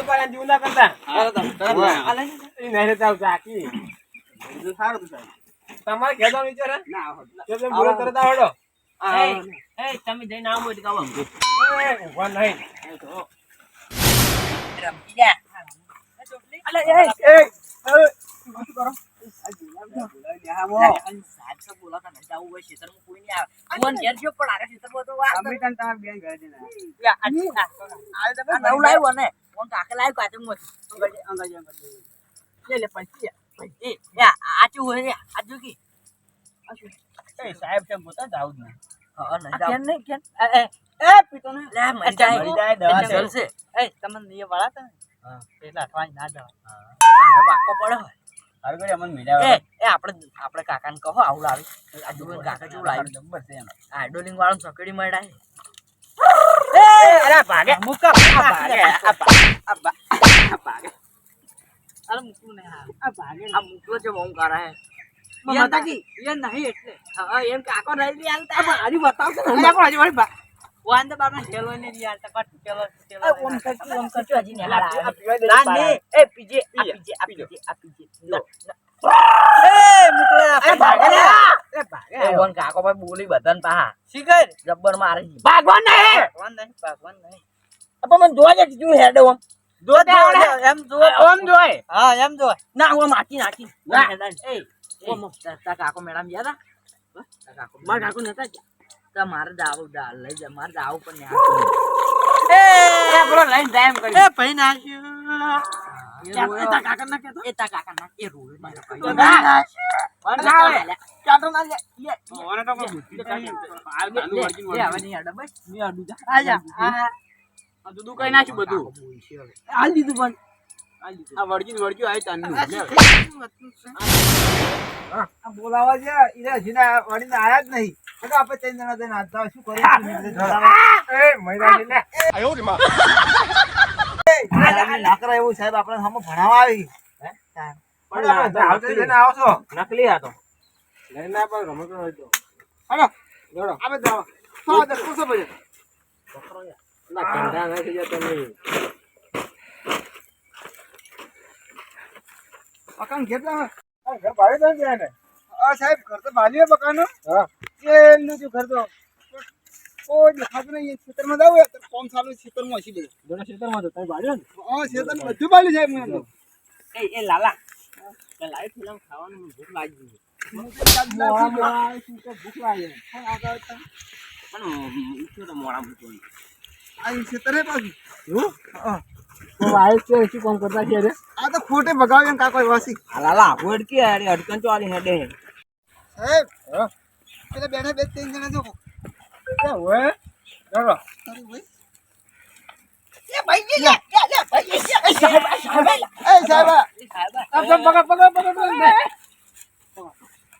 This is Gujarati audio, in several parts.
પણ જીવ ના કરતા નહીં સારું તમારે વિચાર ના, આવો. બોલો તરત આવડો તમે જઈને એટલે. નહીં તો બોલાતા નથી. આવું હોય ખેતરમાં કોઈ નહીં આવે. ભગવાન ઘેર ગયો પણ આરે ખેતરમાં તો વાત અમે તને તમારા બેન ઘરે જઈને આવ્યા. લે, આ જી, આ, આ નવું લાવ્યું ને કોણ કાકે લાવ્યું કાચુંમાંથી. અંગાજી, અંગાજી, અંગાજી. લે, લે, પૈસી, પૈસી. એ, આ, આ હોય રે? આ કી. એ સાહેબ છે પોતા જ જ નહીં. હા, નહીં જાવ. એ, એ, પીતો ને લે, મરી જાય. મરી જાય, દવા એટલે એ તમને એ વાળા હતા ને એટલા અઠવાડિયે ના જવા આરે બાપો પડે હોય. અમને એ, મિલાવ્યા એ, આપણે આપણે કાકાને કહો આવું લાવી આ કાકા જેવું લાવી છે એમ આ ડોલિંગ વાળો સકડી મળ્યા અરે ભાગે મુકા ભાગે આ ભાગે અરે મુકું ને આ ભાગે આ મૂકલો છે મોમ કરે હે માતા કી એ નહીં એટલે હા એમ કાકો નહીં બી આ હાલતા પણ હજી બતાવશે ને હજી પણ હજી વળી વાંદે બારનો હેલો ને યાર તકટ હેલો હેલો એ ઓમ કરતી ઓમ કરતી હજી નહીં હારા ના. ને એ પીજે આ પીજે, આ. પીજે આ પીજે ના, ના. એ મુકલા એ ભાગે લે. એ ભાગે એ ઓન કાકો ભાઈ બોલી બધાને પાહા. શીખર! જબ્બર મારે. ભગવાન નહીં! ભગવાન નહીં ભગવાન નહીં. પણ મને જોવા જાય જો હેડે ઓમ એમ જો. હા એમ જોય ના હું નાખી નાખી. ના. એ ઓમ તાર તાર કાકો મેડમ યાદ આ કાકો જ તો મારે દાવ દા લઈ જા મારે દાવ પણ નાખ્યું. બધું? હાલ દીધું પણ. આ વર્ગીન વર્ગ્યું આ તાનનું. લે. આ બોલાવા છે ઈને હજી વળીને આયા જ નહીં એટલે આપણે ત્રણ જણા થઈને હાથ ધોવા શું કરીએ? મેં. એ, મહિનાથી લે. આ તમે લાકડા એવું સાહેબ આપણે સામે ભણાવા આવી પણ આવતી લઈને આવો છો. નકલી આ તો. લઈને આપણે રમતો હોય તો. હાલો દોડો આપણે હા તો પૂછો પછી ના, કંડા નથી જતો નહીં. મકાન ઘેરતા ઘર ભાડે તો નથી આને. આ સાહેબ ઘર તો બાજુ મકાન હા. એનું જો ઘર તો કોઈ દેખાતું નહીં ખેતરમાં જાવ યાર, તો કોમ સારું છે, ખેતરમાં હસી બધું જોડે ખેતરમાં તો તમે ભાડ્યો ને? હા ખેતર બધું બાજુ સાહેબ મને. એ, એ લાલા લાઈટ ફિલ્મ ખાવાનું ભૂખ લાગી ગઈ ભૂખ લાગે. પણ આગળ પણ મોડા મૂકવાનું આ ખેતર પાછું? હા. વાઈફ છે, શું કામ કરતા છે રે? આ તો ખોટે ભગાવ્યો ને કાકો વાસી લાલા અડકી અરે અડકન તો આલી હેડે? સાહેબ પેલા બેઠા બે ત્રણ જણા જો હોય? તારી ભાઈ? એ ભાઈ લે લે લે ભાઈ એ સાહેબ સાહેબ એ સાહેબ. આ આમ પકડ, પકડ, પકડ, પકડ,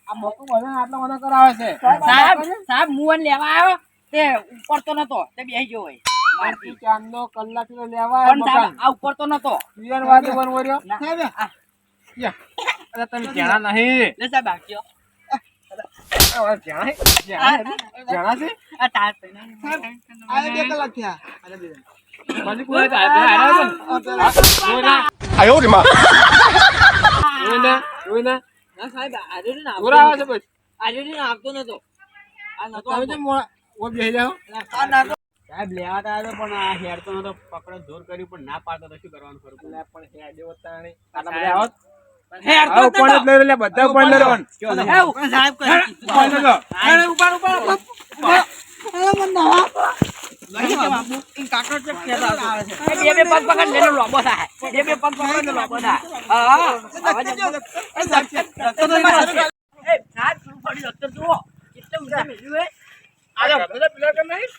આ મોટું વજન આટલા બધા કરાવે છે. સાહેબ સાહેબ મુવન લેવા આવ્યો? તે ઉપર તો નતો તે બેહી ગયો હોય. ચાંદનો કલાક કિલો લેવા પણ સાહેબ આ ઉપર તો નતો પિયર વાળી બનવર્યો. સાહેબ યા. અરે તમે જાણા નહીં લે સાહેબ આખ્યો આ વાત જાણે? જાણે? જાણા છે? આ તાર પૈના આ બે કલાક થયા અરે બે બાજુ કોઈ હતા? આ હારા છે ને? આ પેલા જોઈ ના. જોઈ ના, જોઈ ના. ના સાહેબ આજે ને આજે ને નતો આ નતો તમે તો ઓ બેહી જાઓ. સાહેબ લેવા તા આવ્યો પણ આ હેડતો નતો પકડો જોર કર્યું પણ ના પાડતો તો શું કરવાનું ખરું? એટલે પણ હેડે હોતા નહીં. આટલા બધા આવો? હેર આવો ઉપર જ લઈ લો, લે, બધા ઉપર લઈ લો. એવું સાહેબ ઉપર લઈ લો. ઉપર ઉપર બે બે પગ પકડ લેનો લોબો થાય. બે બે પગ પકડ ને લોબો થાય. હા એ સાહેબ શું પડી ડોક્ટર જુઓ કેટલે ઊંચા મેલ્યું હે આ લો, બધા પેલા કેમ નહીં?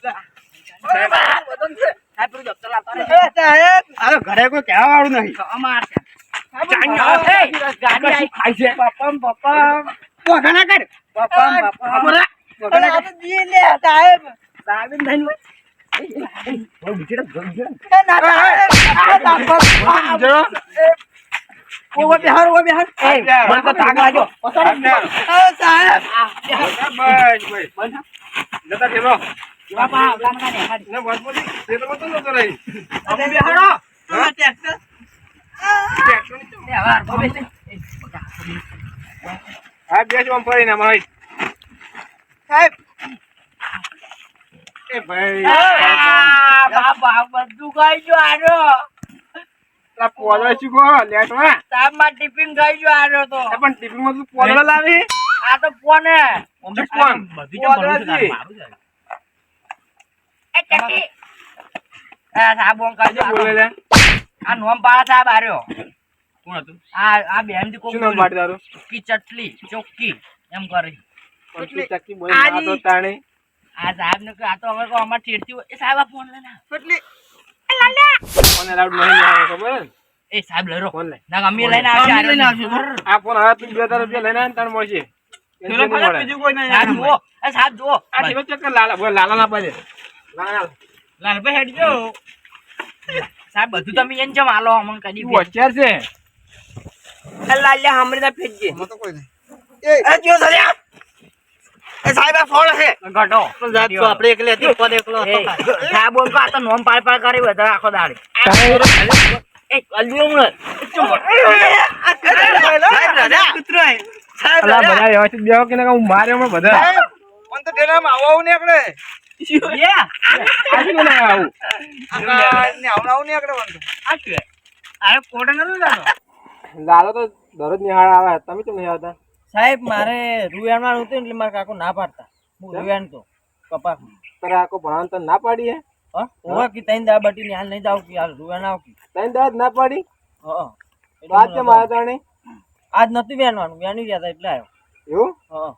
સાહેબ પેલું ડોક્ટર લાવતા રહે અરે ઘરે કોઈ કહેવા વાળું નહીં. અમાર છે. ગાડી આવે છે? પપ્પમ પપ્પમ વગણા કર. પપ્પમ પપ્પમ વગણા કર. સાહેબ સાહેબ નહીં હોય ઓય બીજે તો ગમ છે. જો. ઓ બિહાર ઓ બિહાર એ મને તો તાગ લાગ્યો. સાહેબ. બસ, બસ. જતા ઠેલો. બાપા ગામના ને ને વચમાંથી ખેતરમાં તો જતો રહી. તમે બિહારો હા? હા બેસ આમ ફરીને આમાં સાહેબ એ ભાઈ આ, બધું ખાઈ ગયો આરો પોદળો શું કહો લેટવા ટિફિન ખાઈ ગયો આરો તો એ પણ ટિફિનમાં તું પોદળો લાવી આ તો ફોન શું કોણ પોદળાજી. એ ચકી એ સાહેબ ઓમ કરજો શું બોલે લે આ નોમ પાળા સાહેબ આર્યો આ આ બેનથી કોણ નોમ નામ પાડી તારું? ચોખ્ખી ચટલી ચોખ્ખી એમ કરી. તું ચક્કી બોલી ના તો તાણે. આ સાહેબ ને આ તો અમે કો અમાર હોય. એ સાહેબ આ ફોન લેના ચટલી લાલા! ફોન અલાઉડ નહીં લેવાનો ખબર એ સાહેબ લઈ ફોન લે ના અમે લઈને આવશે આ લઈને આવશે આ ફોન હવે તું બે હજાર રૂપિયા લઈને આવીને તને મળશે. બીજું કોઈ નહીં જુઓ. એ સાહેબ જુઓ. આ ટીનો ચક્કર લાલા લાલા ના પાડે. લાલા. લાલભાઈ હેડ જો. સાહેબ બધું તમે એને જમ હાલો અમન કદી હોશિયાર છે લાલ્યા હામરી ના ફેંકજે આમાં તો કોઈ નહીં એ જો સલ્યા એ સાહેબ આ ફોન હશે ઘટો જાત તો આપણે એકલે હતી ફોન એકલો હતો સાહેબ બોલ આ તો નોમ પાડ પાડ કરી બધા આખો દાડી એ અલ્યો મને સાહેબ. બધા વ્યવસ્થિત બેહો કે નકર હું માર્યો બધા પણ તો ડેરામાં આવું આવું નહીં લાલો તો દરરોજ નિહાળ આવે. તમે કેમ નહીં આવતા સાહેબ મારે રૂયાણમાં હતું એટલે મારા કાકો ના પાડતા. હું રૂયાણ તો પપ્પા તારે આખો ભણાવવાનું તો ના પાડી હે? હા? ઓવા કે તૈન દા બટી ની હાલ નહીં જાવ કે હાલ રૂયાણ આવ કે તને દાદ ના પાડી? હા આજ કેમ આવ્યો તાણે? આજ નતું વેણવાનું વેણી ગયા હતા એટલે આવ્યો. એવું? હા.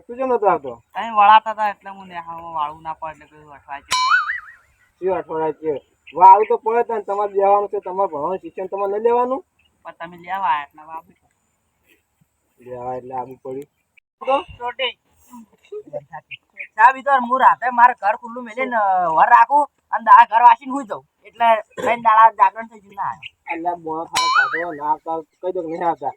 તું નતો આવતો અહીં વળાતા હતા એટલે હું નેહાળમાં વાળું ના પડે એટલે કીધું અઠવાય છે. શું અઠવાડિયા છે વાળું તો પડે તને તમારે છે તમારે ભણવાનું શિક્ષણ તમારે લેવાનું? પણ તમે લેવા એટલે હવે લેવા એટલે આવું પડ્યું ચોટી. સાહેબ તો હું રાતે મારે ઘર ખુલ્લું મેલીને વર રાખું અને દાડા ઘર વાસીને હું જાઉં. એટલે બેન દાડા જાગરણ થઈ ગયું ના. એટલે બોણા કાઢો ના કઈ દો નહીં આવતા.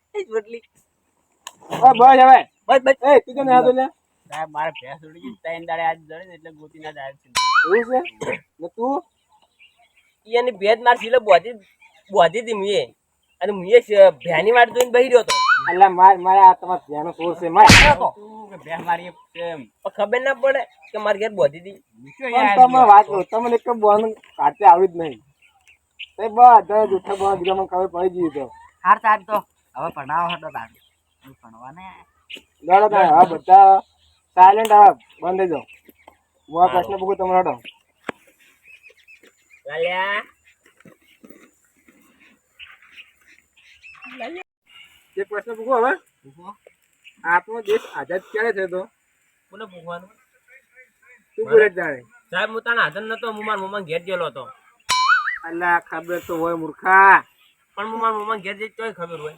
બસ હવે. બસ બસ. એ તું કેમ આવ્યો લે સાહેબ મારે ભેંસ ઉડી ગઈ ત્રણ દાડે આજ જડે ને એટલે ગોતી ના જાય છે. એવું છે? ને તું? એની ભેદ માર સિલે બોધી બોધી હતી મુએ. અને મુએ ભેની વાટ જોઈને બહી રહ્યો હતો. એટલે માર મારે આ તમારા ધ્યાનો સોર છે માર. એમ. ખબર ના પડે કે મારી ઘેર બોધી હતી. તમે વાત કરો તમને એક બોન કાટે આવડી જ નહીં. તે દર જૂઠા બોન દીધા ખબર પડી ગઈ તો હાર સાહેબ તો. હવે ભણાવો હતો તારું. હું લડો બધા સાયલેન્ટ હવે બંધ થઈ જાઓ. હું આ પ્રશ્ન પૂછું તમે લડો એક પ્રશ્ન પૂછો હવે? આપણો દેશ આઝાદ ક્યારે થયો તો કોને પૂછવાનું? તું બોલે જાણે. સાહેબ હું તારા હાજર નતો હું મારા મમ્મા ઘેર ગયેલો હતો. અલ્લા ખબર તો હોય મૂર્ખા. પણ હું મારા મમ્મા ઘેર જઈ તોય ખબર હોય.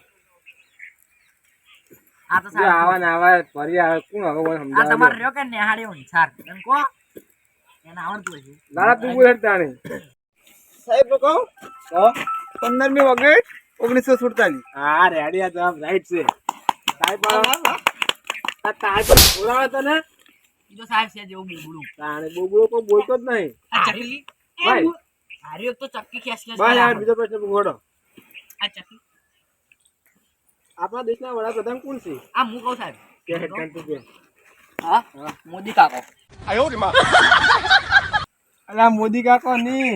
આ તો જો આવા ના આવા ફરી આવે કોણ હવે મને આ તમારે રહ્યો કે એમ એને આવડતું તું બોલે સાહેબ લોકો પંદરમી ઓગસ્ટ ઓગણીસો સુડતાલીસ. હા રેડી આ જવાબ રાઈટ છે. સાહેબ આ પર બોલાવે તને? ઈ તો સાહેબ છે જેવું બોબડું તાણે બોબડો કોઈ બોલતો જ નહીં. ચકલી. ભાઈ. હાર્યો તો ચક્કી ખેંચ ખેંચ બસ યાર બીજો પ્રશ્ન પૂછો. આ ચકલી. આપણા દેશના વડાપ્રધાન કોણ છે? આ હું કહું સાહેબ. કે હેડ કાંતિ કે હા? મોદી કાકો. અલા મોદી કાકો ની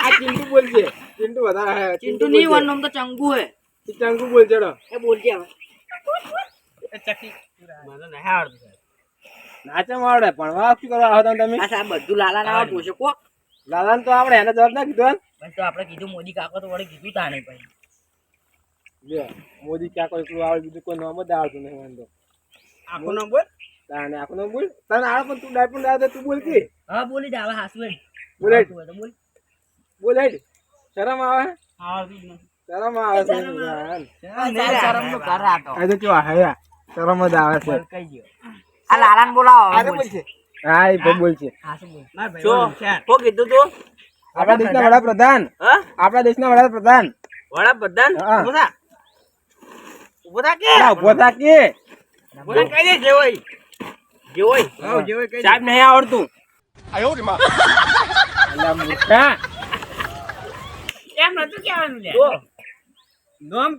આ ચિંટુ બોલશે ચિંટુ વધારે હે ચિંટુ નહીં વન નામ તો ચંગુ હે. તું ચંગુ બોલ ડો એ બોલજે હવે. મને નહીં આવડતું સાહેબ. નાચે આવડે ભણવા શું કરવા આવો તમે? આ સાહેબ બધું લાલા ના પૂછે કોક લાલાને તો આપણે એને જવાબ ના કીધો તો આપણે કીધું મોદી કાકો તો વડે કીધું તાણે ભાઈ. લે મોદી કોઈ એકલું આવડે બીજું કોઈ નામ જ આવડતું નહીં વાંધો. આખું નામ બોલ. તાને આખું નામ બોલ. તને આવડે પણ તું ડાય પણ તું બોલ કે. હા બોલી જાવ હાસુ બોલ બોલ. બોલ હેડ. શરમ આવે? શરમ આવે છે. શરમ તો કર આ તો. કેવા હે શરમ જ આવે છે. કઈ ગયો આ લાલાન બોલાવો આ બોલ. બોલશે. હા એ બોલ છે હાસુ બોલ. જો તો કીધું તું? આપણા દેશના વડાપ્રધાન. હા? આપણા દેશના વડાપ્રધાન. વડાપ્રધાન? હા. ઊભો થા. કે ના, ઊભો થા કે ઊભો થા કઈ દે જે હોય. હા જે હોય સાહેબ નહીં. આવડતું. અલ્યા મૂર્ખા. એમ નતું કહેવાનું લે જો.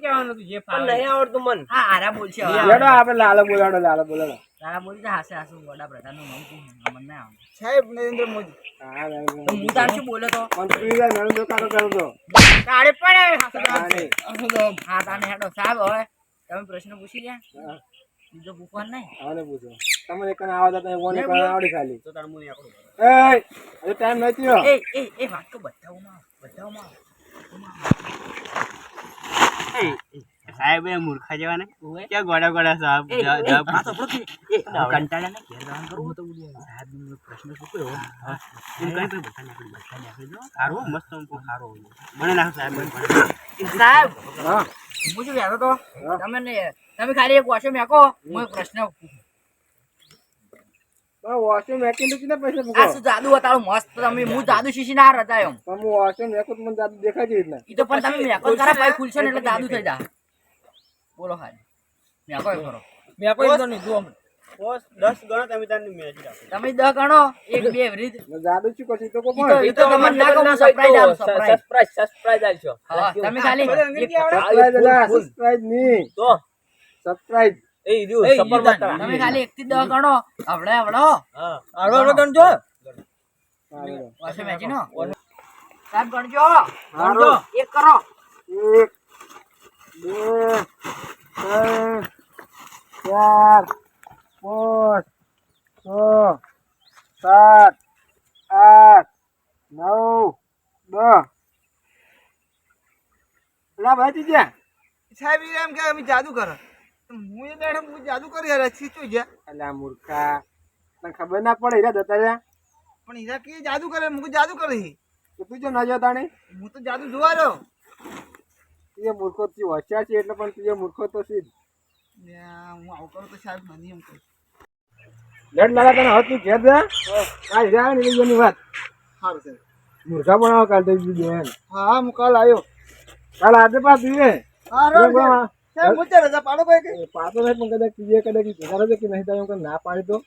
કહેવાનું હતું જે પણ નહીં આવડતું મન. હા આરા બોલ છે લેડો આપણે લાલો બોલાડો લાલો બોલાડો. બોલી જા હાસે હાસુ વડાપ્રધાનનું નામ કહું મને ના આવડે. સાહેબ નરેન્દ્ર મોદી. હા હું તાર શું બોલ્યો તો? પણ નરેન્દ્ર કાકો કરો તો. તારે હાસુ. હા તાને હેડો સાહેબ હવે. તમે પ્રશ્ન પૂછી ગયા બીજો પૂછવાનું નહીં. આને પૂછો. તમને કને આવતા તમે કોને કને આવડી ખાલી. તો તાર મુની એકડો એ અરે ટાઈમ નથી હો એ એ એ વાત તો બતાવમાં બતાવમાં સાહેબ એ મૂર્ખા જેવા ને? ક્યાં ગોડા ગોડા સાહેબ તો કંટાળ્યા ને? ઘેર જવાનું કરું હું તો સાહેબ નો પ્રશ્ન પૂછ્યો એમ કઈ કઈ બધા આપણે બધા આપી દો. સારો મસ્ત સારો મને નાખો સાહેબ સાહેબ! હા. હું શું કહેતો તો તમે ને તમે ખાલી એક વાસો મેકો હું પ્રશ્ન પૂછું. પણ તો કેટલા પૈસા આ શું જાદુ બતાડો મસ્ત તમે હું જાદુ શીશી ના રતા એમ. પણ હું વોશિંગ મેકું તો મને જાદુ દેખાય છે રીતના? ઈ તો પણ તમે મેકો કરા પછી ખુલશે ને એટલે જાદુ થઈ જાય બોલો ખાલી મેકો એક કરો. બોસ. દસ ગણો તમે તારની મેચ રાખો તમે દહ ગણો એક બે રીત. જાદુ શું કરશે તો કો ઈ તો તો તમને ના કહું સરપ્રાઈઝ આલો સરપ્રાઈઝ સરપ્રાઈઝ સરપ્રાઈઝ આલશો. તમે ખાલી સબસ્ક્રાઇબની તો? સબસ્ક્રાઇબ એ રહ્યું સફર બતા તમે ખાલી એક થી દહ ગણો આવડે આવડો. હા. આવડો આવડો ગણજો. હારું. વાસે સાહેબ ગણજો. હારું. એક કરો. એક બે ત્રણ ચાર પાંચ છ સાત આઠ નવ દસ. ભાઈ જીજ્યા સાહેબ એમ કે અમે જાદુ કરો. હું એ દાડે હું જાદુ કરી યાર ખીચું ગયા અલ્યા મૂર્ખા. તને ખબર ના પડે હીરા જતા રહ્યા? પણ હીરા કે જાદુ કરે? હું જાદુ કરી તો તું જો ના જતા નહીં? હું તો જાદુ જોવા રહ્યો. તું મૂર્ખો તું હોશિયાર છે એટલે પણ તું મૂર્ખો તો છે હું આવું કરું તો સાહેબ બની એમ કહું. લડ લાલા તને હોતની ઘેર જા. આ જા ને એની વાત. સારું છે મુરઘા બનાવો કાલ તો બીજું એમ હા હા હું કાલ આવ્યો કાલ આજે પાસ દીએ હા મુદ્દે રજા પાડો ભાઈ કે? પાડો નહીં પણ ના પાડી